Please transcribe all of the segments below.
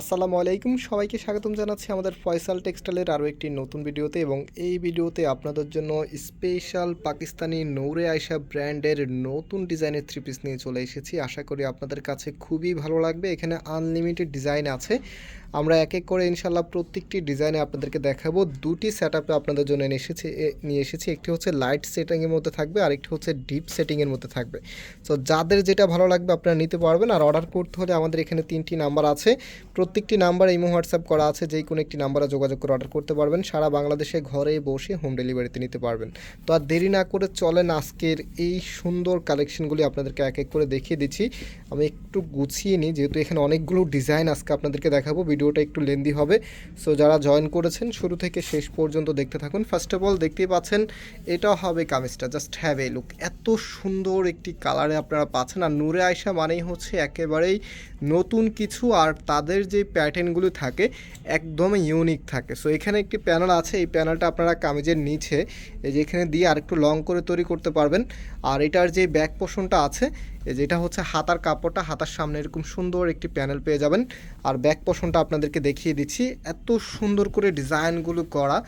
আসসালামু আলাইকুম। সবাইকে স্বাগতম জানাচ্ছি আমাদের ফয়সাল টেক্সটাইলের আরও একটি নতুন ভিডিওতে এবং এই ভিডিওতে আপনাদের জন্য স্পেশাল পাকিস্তানি নৌরে আয়সা ব্র্যান্ডের নতুন ডিজাইনের থ্রি পিস নিয়ে চলে এসেছি। আশা করি আপনাদের কাছে খুবই ভালো লাগবে। এখানে আনলিমিটেড ডিজাইন আছে। আমরা এক এক করে ইনশাল্লাহ প্রত্যেকটি ডিজাইনে আপনাদেরকে দেখাবো। দুটি সেট আপে আপনাদের জন্য এনে এসেছি নিয়ে এসেছি। একটি হচ্ছে লাইট সেটিংয়ের মধ্যে থাকবে আর একটি হচ্ছে ডিপ সেটিংয়ের মধ্যে থাকবে। সো যাদের যেটা ভালো লাগবে আপনারা নিতে পারবেন। আর অর্ডার করতে হলে আমাদের এখানে তিনটি নাম্বার আছে। প্রত্যেকটি নাম্বার ইমো হোয়াটসঅ্যাপ করা আছে যেই কোনো একটি নাম্বারে যোগাযোগ করে অর্ডার করতে পারবেন। সারা বাংলাদেশে ঘরে বসে হোম ডেলিভারিতে নিতে পারবেন। তো আর দেরি না করে চলেন আজকের এই সুন্দর কালেকশনগুলি আপনাদেরকে এক এক করে দেখিয়ে দিচ্ছি। আমি একটু গুছিয়ে নিই, যেহেতু এখানে অনেকগুলো ডিজাইন আজকে আপনাদেরকে দেখাবো। ভিডিওটা একটু লেন্দি হবে। সো যারা জয়েন করেছেন, শুরু থেকে শেষ পর্যন্ত দেখতে থাকুন। ফার্স্ট অফ অল দেখতেই পাচ্ছেন, এটা হবে কামিজটা। জাস্ট হ্যাভ এ লুক এত সুন্দর একটি কালারে আপনারা পাচ্ছেন। আর নূরে আয়সা মানেই হচ্ছে একেবারেই নতুন কিছু আর তাদের যে প্যাটার্নগুলো থাকে একদমই ইউনিক থাকে। সো এখানে একটি প্যানেল আছে, এই প্যানেলটা আপনারা কামিজের নিচে, এই যে এখানে দিয়ে আরেকটু লং করে তৈরি করতে পারবেন। আর এটার যে ব্যাক পোর্শনটা আছে যেটা হচ্ছে হাতার কাপড়টা, হাতার সামনে এরকম সুন্দর একটি প্যানেল পেয়ে যাবেন। আর ব্যাক পোর্শনটা আপনাদেরকে দেখিয়ে দিচ্ছি, এত সুন্দর করে ডিজাইনগুলো করা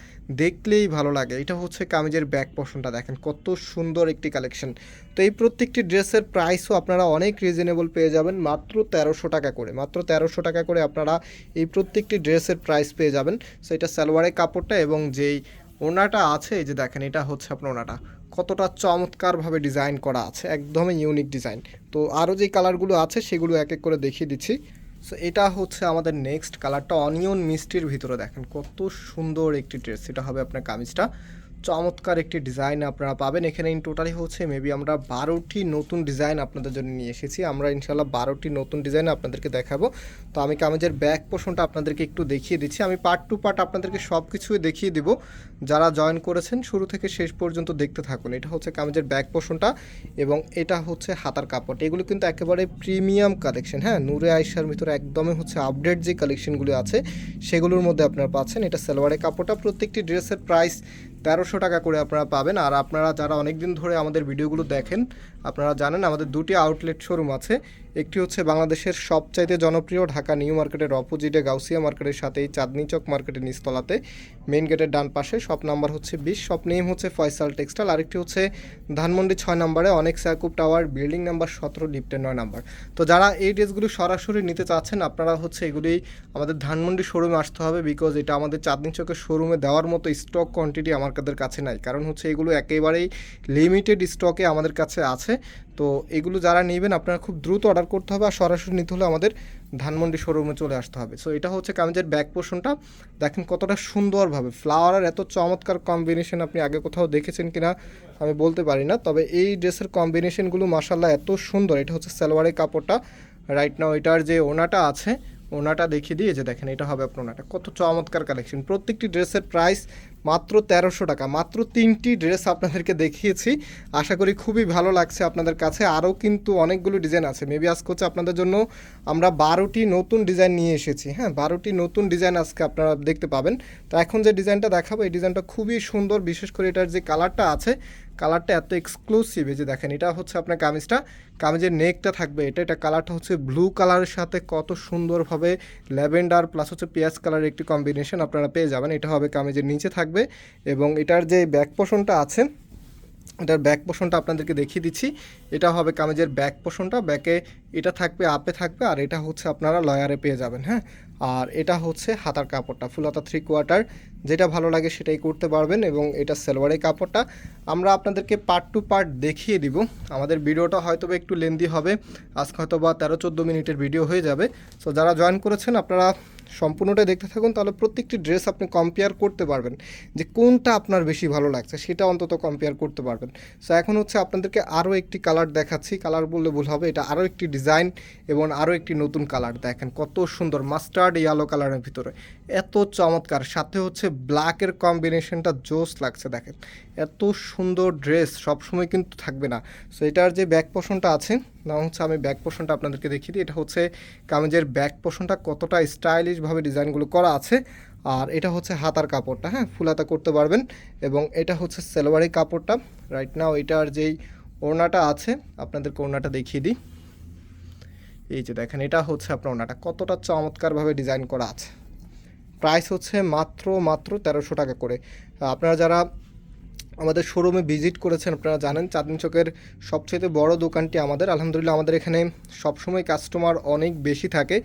দেখলেই ভালো লাগে। এটা হচ্ছে কামিজের ব্যাক পোর্শনটা দেখেন, কত সুন্দর একটি কালেকশন তো এই প্রত্যেকটি ড্রেসের প্রাইসও আপনারা অনেক রিজনেবল পেয়ে যাবেন, মাত্র তেরোশো টাকা করে। মাত্র তেরোশো টাকা করে আপনারা এই প্রত্যেকটি ড্রেসের প্রাইস পেয়ে যাবেন। সো এটা সালোয়ারের কাপড়টা এবং যেই ওনাটা আছে, এই যে দেখেন, এটা হচ্ছে আপনার ওনাটা। কতটা চমৎকারভাবে ডিজাইন করা আছে, একদমই ইউনিক ডিজাইন তো আরও যে কালারগুলো আছে, সেগুলো এক এক করে দেখিয়ে দিচ্ছি। সো এটা হচ্ছে আমাদের নেক্সট কালারটা অনিয়ন মিষ্টির ভিতরে দেখেন কত সুন্দর একটি ড্রেস এটা হবে আপনার কামিজটা। চমৎকার একটি ডিজাইন আপনারা পাবেন। এখানে ইন টোটালি হচ্ছে মেবি আমরা বারোটি নতুন ডিজাইন আপনাদের জন্য নিয়ে এসেছি। আমরা ইনশাল্লাহ বারোটি নতুন ডিজাইন আপনাদেরকে দেখাবো। তো আমি কামেজের ব্যাক পোর্শনটা আপনাদেরকে একটু দেখিয়ে দিচ্ছি। আমি পার্ট টু পার্ট আপনাদেরকে সব কিছুই দেখিয়ে দিব। যারা জয়েন করেছেন, শুরু থেকে শেষ পর্যন্ত দেখতে থাকুন। এটা হচ্ছে কামেজের ব্যাক পোর্শনটা এবং এটা হচ্ছে হাতার কাপড়। এগুলো কিন্তু একেবারে প্রিমিয়াম কালেকশন হ্যাঁ? নূরে আয়সার ভিতরে একদমই হচ্ছে আপডেট যে কালেকশনগুলো আছে, সেগুলোর মধ্যে আপনারা পাচ্ছেন। এটা সালোয়ারের কাপড়টা। প্রত্যেকটি ড্রেসের প্রাইস তেরোশো টাকা করে আপনারা পাবেন। আর আপনারা যারা অনেকদিন ধরে আমাদের ভিডিওগুলো দেখেন, আপনারা জানেন আমাদের দুটি আউটলেট শোরুম আছে। একটি হচ্ছে বাংলাদেশের সবচাইতে জনপ্রিয় ঢাকা নিউ মার্কেটের অপোজিটে গাউসিয়া মার্কেটের সাথেই চাঁদনি চক মার্কেটের নিচতলাতে মেইন গেটের ডান পাশে, শপ নাম্বার হচ্ছে বিশ, শপ নেম হচ্ছে ফয়সাল টেক্সটাইল, আরেকটি হচ্ছে ধানমন্ডি ছয় নম্বরে অনেক স্যাকুব টাওয়ার, বিল্ডিং নাম্বার সতেরো, লিফটের নয় নাম্বার। তো যারা এই ড্রেসগুলো সরাসরি নিতে চাচ্ছেন, আপনারা হচ্ছে এগুলি আমাদের ধানমন্ডি শোরুমে আসতে হবে বিকজ এটা আমাদের চাঁদনি চকের শোরুমে দেওয়ার মতো স্টক কোয়ান্টিটি আমার কাছে নাই। কারণ হচ্ছে এগুলো একেবারেই লিমিটেড স্টকে আমাদের কাছে আছে। তো এগুলো যারা নেবেন, আপনারা খুব দ্রুত অর্ডার করতে হবে আর সরাসরি নিতে হলে আমাদের ধানমন্ডি শোরুমে চলে আসতে হবে। সো এটা হচ্ছে কামিজের ব্যাক পোর্শনটা দেখেন কতটা সুন্দরভাবে ফ্লাওয়ারের এত চমৎকার কম্বিনেশন আপনি আগে কোথাও দেখেছেন কিনা আমি বলতে পারি না। তবে এই ড্রেসের কম্বিনেশনগুলো মাসাল্লাহ এত সুন্দর, এটা হচ্ছে সালোয়ারের কাপড়টা। রাইট নাও এটার যে ওনাটা আছে, ওনাটা দেখিয়ে দিয়ে যে দেখেন এটা হবে আপনার ওনাটা। কত চমৎকার কালেকশন প্রত্যেকটি ড্রেসের প্রাইস মাত্র তেরোশো টাকা। মাত্র তিনটি ড্রেস আপনাদেরকে দেখিয়েছি। আশা করি খুবই ভালো লাগছে আপনাদের কাছে। আরও কিন্তু অনেকগুলো ডিজাইন আছে। মেবি আজকে হচ্ছে আপনাদের জন্য আমরা বারোটি নতুন ডিজাইন নিয়ে এসেছি। হ্যাঁ বারোটি নতুন ডিজাইন আজকে আপনারা দেখতে পাবেন। তো এখন যে ডিজাইনটা দেখাবো, এই ডিজাইনটা খুবই সুন্দর। বিশেষ করে এটার যে কালারটা আছে কালারটা এত এক্সক্লুসিভ এই যে দেখেন, এটা হচ্ছে আপনার কামিজটা। কামিজের নেকটা থাকবে এটা এটা কালারটা হচ্ছে ব্লু কালারের সাথে কত সুন্দরভাবে ল্যাভেন্ডার প্লাস হচ্ছে পেঁয়াজ কালারের একটি কম্বিনেশন আপনারা পেয়ে যাবেন। এটা হবে কামিজের নিচে থাকবে এবং এটার যে ব্যাক পোষণটা আছে এটার ব্যাক পোর্শনটা আপনাদেরকে দেখিয়ে দিচ্ছি। এটা হবে কামিজের ব্যাক পোর্শনটা ব্যাকে এটা থাকবে আপে থাকবে, আর এটা হচ্ছে আপনারা লয়ারে পেয়ে যাবেন হ্যাঁ? আর এটা হচ্ছে হাতার কাপড়টা ফুল হাতা থ্রি কোয়ার্টার যেটা ভালো লাগে সেটাই করতে পারবেন এবং এটা সালোয়ারের কাপড়টা। আমরা আপনাদেরকে পার্ট টু পার্ট দেখিয়ে দিব। আমাদের ভিডিওটা হয়তো একটু লেন্দি হবে। আজকে হয়তো বা তেরো চোদ্দ মিনিটের ভিডিও হয়ে যাবে। সো যারা জয়েন করেছেন, আপনারা সম্পূর্ণটাই দেখতে থাকুন, তাহলে প্রত্যেকটি ড্রেস আপনি কম্পেয়ার করতে পারবেন যে কোনটা আপনার বেশি ভালো লাগছে, সেটা অন্তত কম্পেয়ার করতে পারবেন। সো এখন হচ্ছে আপনাদেরকে আরও একটি কালার দেখাচ্ছি। কালার বললে ভুল হবে, এটা আরও একটি ডিজাইন এবং আরও একটি নতুন কালার দেখেন, কত সুন্দর মাস্টার্ড ইয়েলো কালারের ভিতরে। এত চমৎকার, সাথে হচ্ছে ব্ল্যাকের কম্বিনেশনটা জোস লাগছে দেখেন। এত সুন্দর ড্রেস সবসময় কিন্তু থাকবে না। সো এটার যে ব্যাক পোর্শনটা আছে না হচ্ছে আমি ব্যাক পোর্শনটা আপনাদেরকে দেখিয়ে দিই। এটা হচ্ছে কামিজের ব্যাক পোর্শনটা কতটা স্টাইলিশভাবে ডিজাইনগুলো করা আছে। আর এটা হচ্ছে হাতার কাপড়টা হ্যাঁ? ফুল হাতা করতে পারবেন। এবং এটা হচ্ছে সেলোয়ারি কাপড়টা। রাইট নাও এটার যেই ওড়নাটা আছে, আপনাদেরকে ওড়নাটা দেখিয়ে দিই। এই যে দেখেন, এটা হচ্ছে আপনার ওনাটা কতটা চমৎকারভাবে ডিজাইন করা আছে। প্রাইস হচ্ছে মাত্র মাত্র তেরোশো টাকা করে। আপনারা যারা আমাদের শোরুমে ভিজিট করেছেন, আপনারা জানেন, চাঁদনি চকের সবচেয়ে বড় দোকানটি আমাদের। আলহামদুলিল্লাহ, আমাদের এখানে সবসময় কাস্টমার অনেক বেশি থাকে।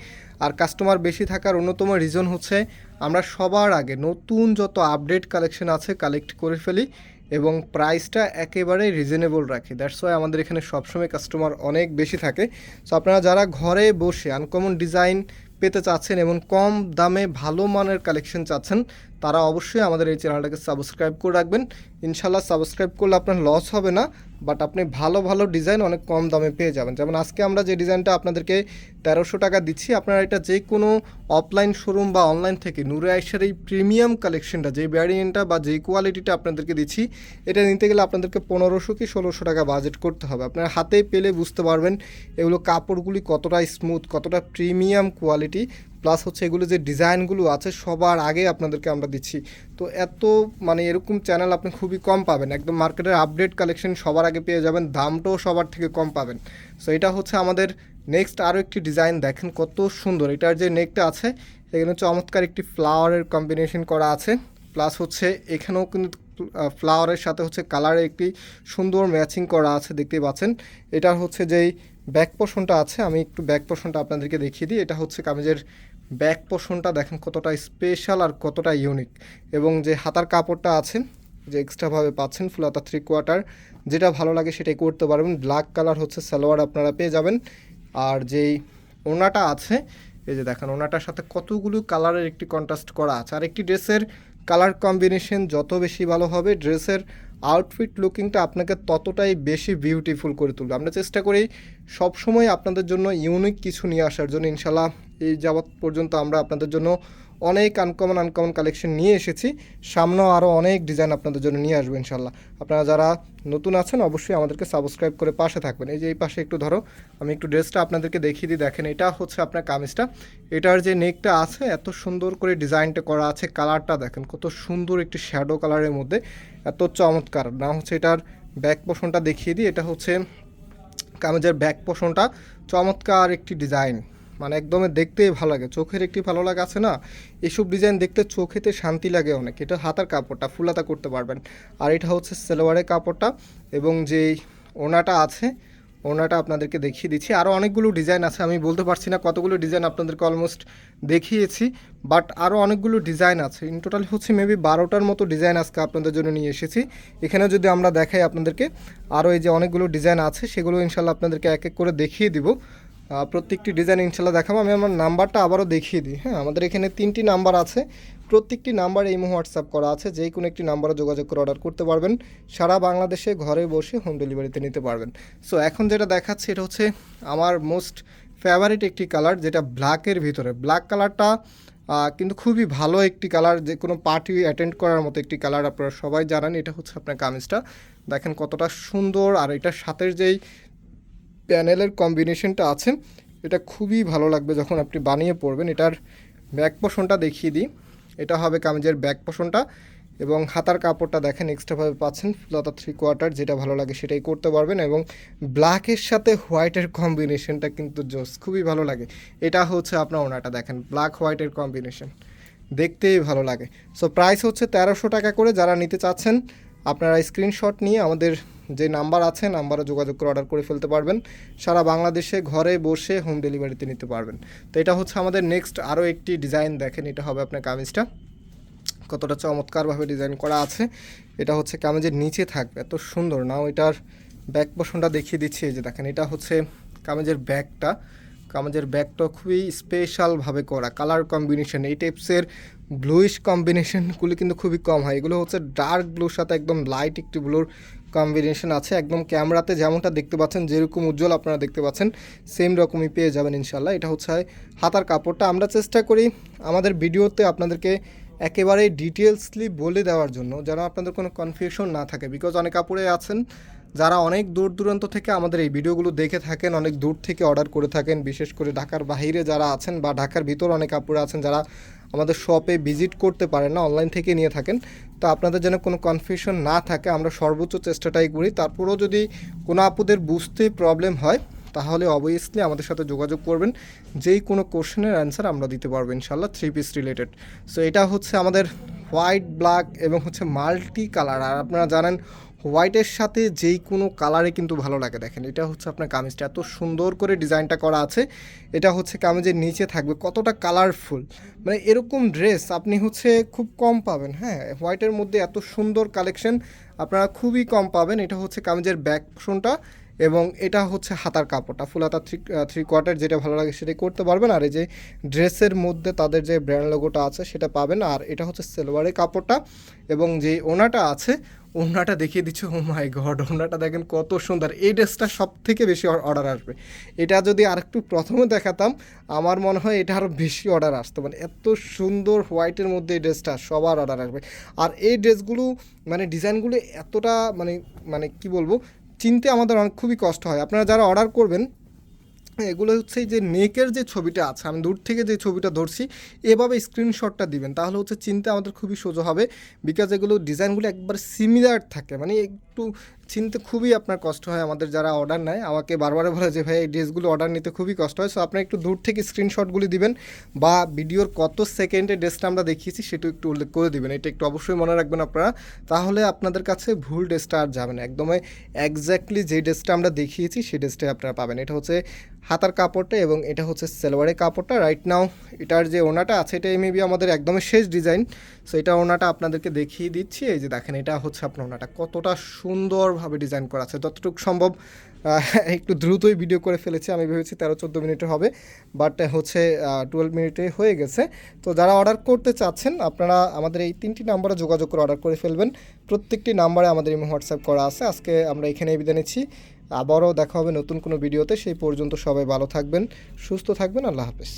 আর কাস্টমার বেশি থাকার অন্যতম রিজন হচ্ছে, আমরা সবার আগে নতুন যত আপডেট কালেকশন আছে কালেক্ট করে ফেলি এবং প্রাইসটা একেবারে রিজনেবল রাখি। দ্যাটস ওয়াই আমাদের এখানে সবসময় কাস্টমার অনেক বেশি থাকে। সো আপনারা যারা ঘরে বসে আনকমন ডিজাইন পেতে চাচ্ছেন এবং কম দামে ভালো মানের কালেকশন চাচ্ছেন, তারা অবশ্যই আমাদের এই চ্যানেলটাকে সাবস্ক্রাইব করে রাখবেন। ইনশাল্লাহ সাবস্ক্রাইব করলে আপনার লস হবে না। বাট আপনি ভালো ভালো ডিজাইন অনেক কম দামে পেয়ে যাবেন। যেমন আজকে আমরা যে ডিজাইনটা আপনাদেরকে তেরোশো টাকা দিচ্ছি, আপনারা এটা যে কোনো অফলাইন শোরুম বা অনলাইন থেকে নুরে আইসার এই প্রিমিয়াম কালেকশনটা যে ভ্যারিয়েন্টটা বা যে কোয়ালিটিটা আপনাদেরকে দিচ্ছি, এটা নিতে গেলে আপনাদেরকে পনেরোশো কি ষোলোশো টাকা বাজেট করতে হবে। আপনারা হাতে পেলে বুঝতে পারবেন এগুলো কাপড়গুলি কতটা স্মুথ কতটা প্রিমিয়াম কোয়ালিটি প্লাস হচ্ছে এগুলো যে ডিজাইনগুলো আছে, সবার আগে আপনাদেরকে আমরা দিচ্ছি। তো এত মানে এরকম চ্যানেল আপনি খুবই কম পাবেন। একদম মার্কেটের আপডেট কালেকশন সবার আগে পেয়ে যাবেন, দামটাও সবার থেকে কম পাবেন। সো এটা হচ্ছে আমাদের নেক্সট আরও একটি ডিজাইন দেখেন কত সুন্দর। এটার যে নেকটা আছে, এখানে চমৎকার একটি ফ্লাওয়ারের কম্বিনেশন করা আছে। প্লাস হচ্ছে এখানেও কিন্তু ফ্লাওয়ারের সাথে হচ্ছে কালারের একটি সুন্দর ম্যাচিং করা আছে, দেখতেই পাচ্ছেন। এটার হচ্ছে যেই ব্যাক পোর্শনটা আছে, আমি একটু ব্যাক পোর্শনটা আপনাদেরকে দেখিয়ে দিই। এটা হচ্ছে কামিজের ব্যাক পোর্শনটা দেখেন কতটা স্পেশাল আর কতটা ইউনিক এবং যে হাতার কাপড়টা আছে, যে এক্সট্রাভাবে পাচ্ছেন ফুলাতা থ্রি কোয়ার্টার যেটা ভালো লাগে সেটাই করতে পারবেন। ব্ল্যাক কালার হচ্ছে সালোয়ার আপনারা পেয়ে যাবেন। আর যেই ওনাটা আছে, এই যে দেখেন ওনাটার সাথে কতগুলো কালারের একটি কন্ট্রাস্ট করা আছে। আর একটি ড্রেসের কালার কম্বিনেশন যত বেশি ভালো হবে ড্রেসের আউটফিট লুকিংটা আপনাকে ততটাই বেশি বিউটিফুল করে তুলবে। আমরা চেষ্টা করি সবসময় আপনাদের জন্য ইউনিক কিছু নিয়ে আসার জন্য। ইনশাল্লাহ এই যাবৎ পর্যন্ত আমরা আপনাদের জন্য অনেক আনকমন আনকমন কালেকশন নিয়ে এসেছি। সামনেও আরও অনেক ডিজাইন আপনাদের জন্য নিয়ে আসব ইনশাল্লাহ আপনারা যারা নতুন আছেন, অবশ্যই আমাদেরকে সাবস্ক্রাইব করে পাশে থাকবেন। এই যে এই পাশে একটু ধরো, আমি একটু ড্রেসটা আপনাদেরকে দেখিয়ে দিই। দেখেন, এটা হচ্ছে আপনার কামিজটা। এটার যে নেকটা আছে, এত সুন্দর করে ডিজাইনটা করা আছে কালারটা দেখেন, কত সুন্দর একটি শ্যাডো কালারের মধ্যে। এত চমৎকার। না হচ্ছে এটার ব্যাক পোষণটা দেখিয়ে দিই, এটা হচ্ছে কামিজের ব্যাক পোষণটা চমৎকার একটি ডিজাইন মানে একদমই দেখতেই ভালো লাগে। চোখের একটি ভালো লাগা আছে না? এসব ডিজাইন দেখতে চোখেতে শান্তি লাগে অনেক। এটা হাতার কাপড়টা, ফুলাতা করতে পারবেন। আর এটা হচ্ছে সেলোয়ারের কাপড়টা এবং যেই ওনাটা আছে, ওনাটা আপনাদেরকে দেখিয়ে দিচ্ছি। আরও অনেকগুলো ডিজাইন আছে, আমি বলতে পারছি না কতগুলো ডিজাইন আপনাদেরকে অলমোস্ট দেখিয়েছি বাট আরও অনেকগুলো ডিজাইন আছে। ইন টোটাল হচ্ছে মেবি বারোটার মতো ডিজাইন আজকে আপনাদের জন্য নিয়ে এসেছি। এখানে যদি আমরা দেখাই আপনাদেরকে আরও এই যে অনেকগুলো ডিজাইন আছে, সেগুলো ইনশাল্লাহ আপনাদেরকে এক এক করে দেখিয়ে দিব। প্রত্যেকটি ডিজাইন ইনশাল্লাহ দেখাবো। আমি আমার নাম্বারটা আবারও দেখিয়ে দিই। হ্যাঁ আমাদের এখানে তিনটি নাম্বার আছে। প্রত্যেকটি নাম্বার এই হোয়াটসঅ্যাপ করা আছে। যে কোনো একটি নাম্বারে যোগাযোগ করে অর্ডার করতে পারবেন। সারা বাংলাদেশে ঘরে বসে হোম ডেলিভারিতে নিতে পারবেন। সো এখন যেটা দেখাচ্ছি, এটা হচ্ছে আমার মোস্ট ফেভারিট একটি কালার যেটা ব্ল্যাকের ভিতরে। ব্ল্যাক কালারটা কিন্তু খুবই ভালো একটি কালার যে কোনো পার্টি অ্যাটেন্ড করার মতো একটি কালার আপনারা সবাই জানেন। এটা হচ্ছে আপনার কামিজটা। দেখেন কতটা সুন্দর, আর এটার সাথের যেই প্যানেলের কম্বিনেশনটা আছে, এটা খুবই ভালো লাগবে যখন আপনি বানিয়ে পড়বেন। এটার ব্যাক পোষণটা দেখিয়ে দিই। এটা হবে কামিজের ব্যাক পোষণটা এবং হাতার কাপড়টা দেখেন এক্সট্রাভাবে পাচ্ছেন, লতা থ্রি কোয়ার্টার যেটা ভালো লাগে সেটাই করতে পারবেন এবং ব্ল্যাকের সাথে হোয়াইটের কম্বিনেশনটা কিন্তু জোস, খুবই ভালো লাগে। এটা হচ্ছে আপনার ওনাটা দেখেন ব্ল্যাক হোয়াইটের কম্বিনেশন দেখতেই ভালো লাগে। সো প্রাইস হচ্ছে তেরোশো টাকা করে, যারা নিতে চাচ্ছেন আপনারা স্ক্রিনশট নিয়ে আমাদের যে নাম্বার আছে নাম্বারে যোগাযোগ করে অর্ডার করে ফেলতে পারবেন। সারা বাংলাদেশে ঘরে বসে হোম ডেলিভারিতে নিতে পারবেন। তো এটা হচ্ছে আমাদের নেক্সট আরও একটি ডিজাইন দেখেন, এটা হবে আপনার কামিজটা। কতটা চমৎকারভাবে ডিজাইন করা আছে। এটা হচ্ছে কামিজের নিচে থাকবে, এত সুন্দর। নাও এটার ব্যাক পোষণটা দেখিয়ে দিচ্ছি, এই যে দেখেন, এটা হচ্ছে কামিজের ব্যাগটা। কামিজের ব্যাগটা খুবই স্পেশালভাবে করা। কালার কম্বিনেশন এই টাইপসের ব্লুইশ কম্বিনেশনগুলি কিন্তু খুবই কম হয়। এগুলো হচ্ছে ডার্ক ব্লুর সাথে একদম লাইট একটি ব্লুর কম্বিনেশন আছে। একদম ক্যামেরাতে যেমনটা দেখতে পাচ্ছেন, যেরকম উজ্জ্বল আপনারা দেখতে পাচ্ছেন সেম রকমই পেয়ে যাবেন ইনশাল্লাহ এটা হচ্ছে হাতার কাপড়টা। আমরা চেষ্টা করি আমাদের ভিডিওতে আপনাদেরকে একেবারে ডিটেলসলি বলে দেওয়ার জন্য, যেন আপনাদের কোনো কনফিউশন না থাকে। বিকজ অনেক কাপড়ে আছেন যারা অনেক দূর দূরান্ত থেকে আমাদের এই ভিডিওগুলো দেখে থাকেন, অনেক দূর থেকে অর্ডার করে থাকেন, বিশেষ করে ঢাকার বাইরে যারা আছেন বা ঢাকার ভিতর অনেক কাপড়ে আছেন যারা আমাদের শপে ভিজিট করতে পারেন না অনলাইন থেকে নিয়ে থাকেন। তো আপনাদের যেন কোনো কনফিউশন না থাকে, আমরা সর্বোচ্চ চেষ্টাটাই করি। তারপরেও যদি কোনো আপুদের বুঝতে প্রবলেম হয়, তাহলে অবভিয়াসলি আমাদের সাথে যোগাযোগ করবেন। যেই কোনো কোশ্চেনের অ্যান্সার আমরা দিতে পারব ইনশাল্লাহ থ্রি পিস রিলেটেড সো এটা হচ্ছে আমাদের হোয়াইট ব্ল্যাক এবং হচ্ছে মাল্টি কালার আর আপনারা জানেন হোয়াইটের সাথে যেই কোনো কালারে কিন্তু ভালো লাগে দেখেন। এটা হচ্ছে আপনার কামিজটা। এত সুন্দর করে ডিজাইনটা করা আছে। এটা হচ্ছে কামিজের নিচে থাকবে। কতটা কালারফুল। মানে এরকম ড্রেস আপনি হচ্ছে খুব কম পাবেন হ্যাঁ? হোয়াইটের মধ্যে এত সুন্দর কালেকশন আপনারা খুবই কম পাবেন। এটা হচ্ছে কামিজের ব্যাক পোর্শনটা এবং এটা হচ্ছে হাতার কাপড়টা। ফুল হাতা থ্রি থ্রি কোয়ার্টার যেটা ভালো লাগে সেটাই করতে পারবেন। আর এই যে ড্রেসের মধ্যে তাদের যে ব্র্যান্ড লোগোটা আছে সেটা পাবেন। আর এটা হচ্ছে সেলোয়ারের কাপড়টা এবং যে ওনাটা আছে ওনাটা দেখিয়ে দিচ্ছে ও মাই গড ওনাটা দেখেন কত সুন্দর। এই ড্রেসটা সব থেকে বেশি অর্ডার আসবে। এটা যদি আরেকটু প্রথমে দেখাতাম, আমার মনে হয় এটা আরও বেশি অর্ডার আসতো। মানে এত সুন্দর হোয়াইটের মধ্যে এই ড্রেসটা সবার অর্ডার আসবে। আর এই ড্রেসগুলো মানে ডিজাইনগুলো এতটা মানে মানে কি বলব, চিনতে আমাদের অনেক, খুবই কষ্ট হয়। আপনারা যারা অর্ডার করবেন এগুলো হচ্ছে যে নেকের যে ছবিটা আছে, আমি দূর থেকে যে ছবিটা ধরছি, এভাবে স্ক্রিনশটটা দিবেন। তাহলে হচ্ছে চিন্তা আমাদের খুবই সোজা হবে বিকজ এগুলো ডিজাইনগুলো একবার সিমিলার থাকে। মানে একটু চিনতে খুবই আপনার কষ্ট হয় আমাদের যারা অর্ডার নেয়। আমাকে বারবারে বলে যে, ভাই, এই ড্রেসগুলো অর্ডার নিতে খুবই কষ্ট হয়। সো আপনার একটু দূর থেকে স্ক্রিনশটগুলি দিবেন বা ভিডিওর কত সেকেন্ডে ড্রেসটা আমরা দেখিয়েছি সেটা একটু উল্লেখ করে দিবেন। এটা একটু অবশ্যই মনে রাখবেন আপনারা। তাহলে আপনাদের কাছে ভুল ড্রেসটা আর যাবে না। একদমই একজ্যাক্টলি যে ড্রেসটা আমরা দেখিয়েছি সেই ড্রেসটাই আপনারা পাবেন। এটা হচ্ছে হাতার কাপড়টা এবং এটা হচ্ছে সেলোয়ারের কাপড়টা। রাইট নাও এটার যে ওনাটা আছে, এটা মেবি আমাদের একদমই শেষ ডিজাইন সো এটা ওনাটা আপনাদেরকে দেখিয়ে দিচ্ছি। এই যে দেখেন, এটা হচ্ছে আপনার ওনাটা কতটা সুন্দরভাবে ডিজাইন করা আছে। যতটুকু সম্ভব একটু দ্রুতই ভিডিও করে ফেলেছি। আমি ভেবেছি তেরো, চোদ্দ মিনিটে হবে বাট হচ্ছে টুয়েলভ মিনিটে হয়ে গেছে। তো যারা অর্ডার করতে চাচ্ছেন, আপনারা আমাদের এই তিনটি নাম্বারে যোগাযোগ করে অর্ডার করে ফেলবেন। প্রত্যেকটি নাম্বারে আমাদের ইমো হোয়াটসঅ্যাপ করা আছে। আজকে আমরা এখানে বিদায় নিচ্ছি। আবারও দেখা হবে নতুন কোনো ভিডিওতে সেই পর্যন্ত সবাই ভালো থাকবেন, সুস্থ থাকবেন। আল্লাহ হাফেজ।